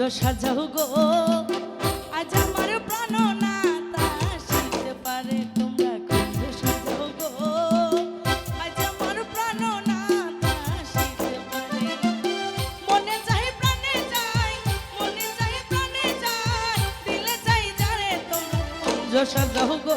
সাজো সাজাও গো। আজ আমার প্রাণ না তা শিখতে পারে, তোমরা খুঁজো সাজাও গো। আজ আমার প্রাণ না তা শিখতে পারে। মনে চাই, প্রাণে যাই মনে চাই, প্রাণে যাই দিলে চাই যারে তোমরা। খুঁজো সাজাও গো।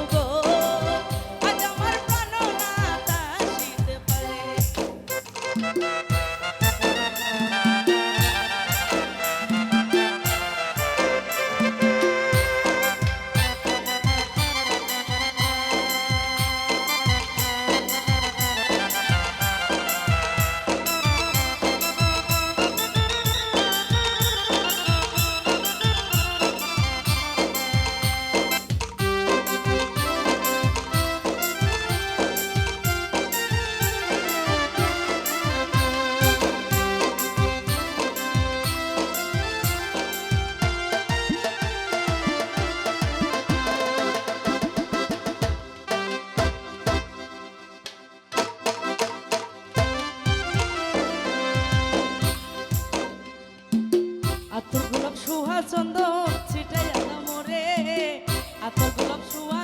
Joshua.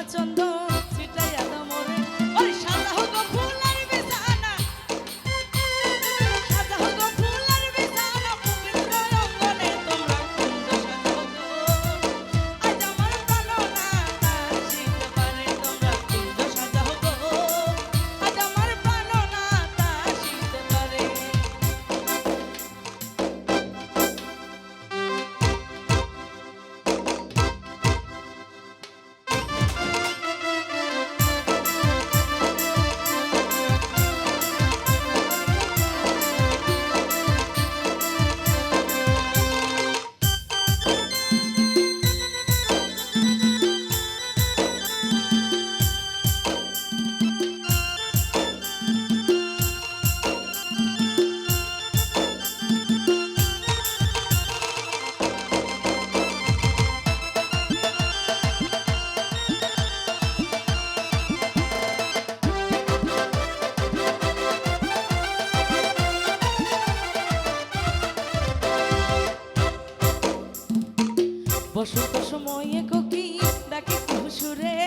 বসন্ত সময়ে কোকিল ডাকে কুসুরে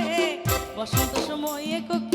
বসন্ত সময়ে কোকিল